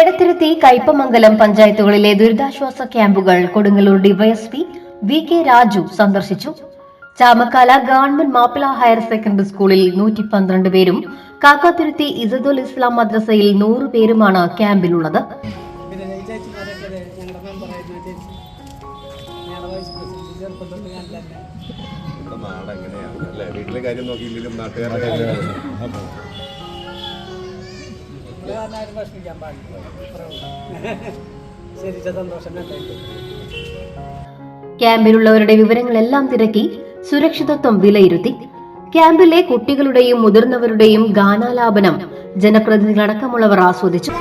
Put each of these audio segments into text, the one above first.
എടത്തിരുത്തി കയ്പമംഗലം പഞ്ചായത്തുകളിലെ ദുരിതാശ്വാസ ക്യാമ്പുകൾ Kodungallur DYSP V K Raju സന്ദർശിച്ചു. Chamakkala government Mappila higher secondary സ്കൂളിൽ നൂറ്റി പന്ത്രണ്ട് പേരും കാക്കാത്തുരുത്തി ഇസദുൽ ഇസ്ലാം മദ്രസയിൽ നൂറ് പേരുമാണ് ക്യാമ്പിലുള്ളത്. വീട്ടിലെ കാര്യം നോക്കിയില്ലെങ്കിലും നാട്ടുകാരുടെ ക്യാമ്പിലുള്ളവരുടെ വിവരങ്ങളെല്ലാം തിരക്കി സുരക്ഷിതത്വം വിലയിരുത്തി. ക്യാമ്പിലെ കുട്ടികളുടെയും മുതിർന്നവരുടെയും ഗാനാലാപനം ജനപ്രതിനിധികളടക്കമുള്ളവർ ആസ്വദിച്ചു.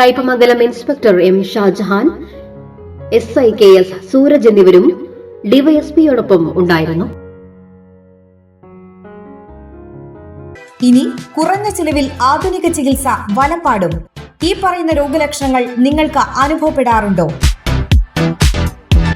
Kaipamangalam inspector M Shajahan S I K S Sooraj എന്നിവരും ഡിവൈഎസ്പിയോടൊപ്പം ഉണ്ടായിരുന്നു. ഇനി കുറഞ്ഞ ചിലവിൽ ആധുനിക ചികിത്സ വലപ്പാടും ഈ പറയുന്ന രോഗലക്ഷണങ്ങൾ നിങ്ങൾക്ക് അനുഭവപ്പെടാറുണ്ടോ?